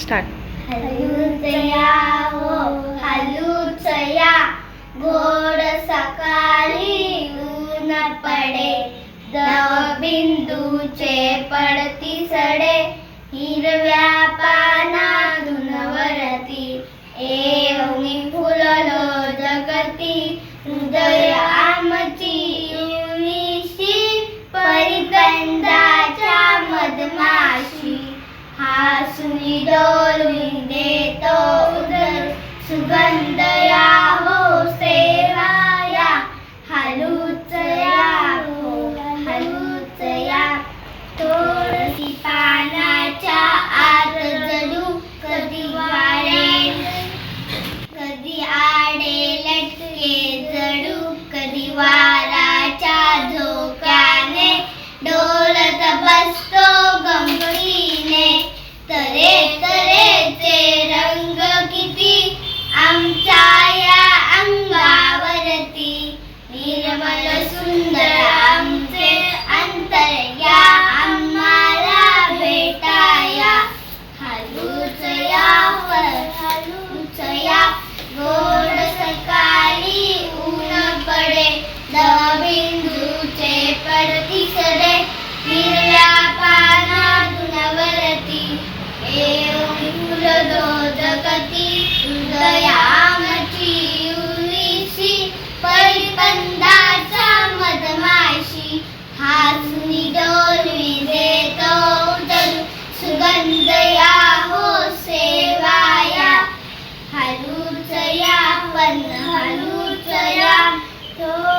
start हलूचया गोड सकाळी ऊन पडे बिंदूचे पडती सडे हिरव्या पाना धुनवरती एवढी फुललो जगती हृदया हलूचया तो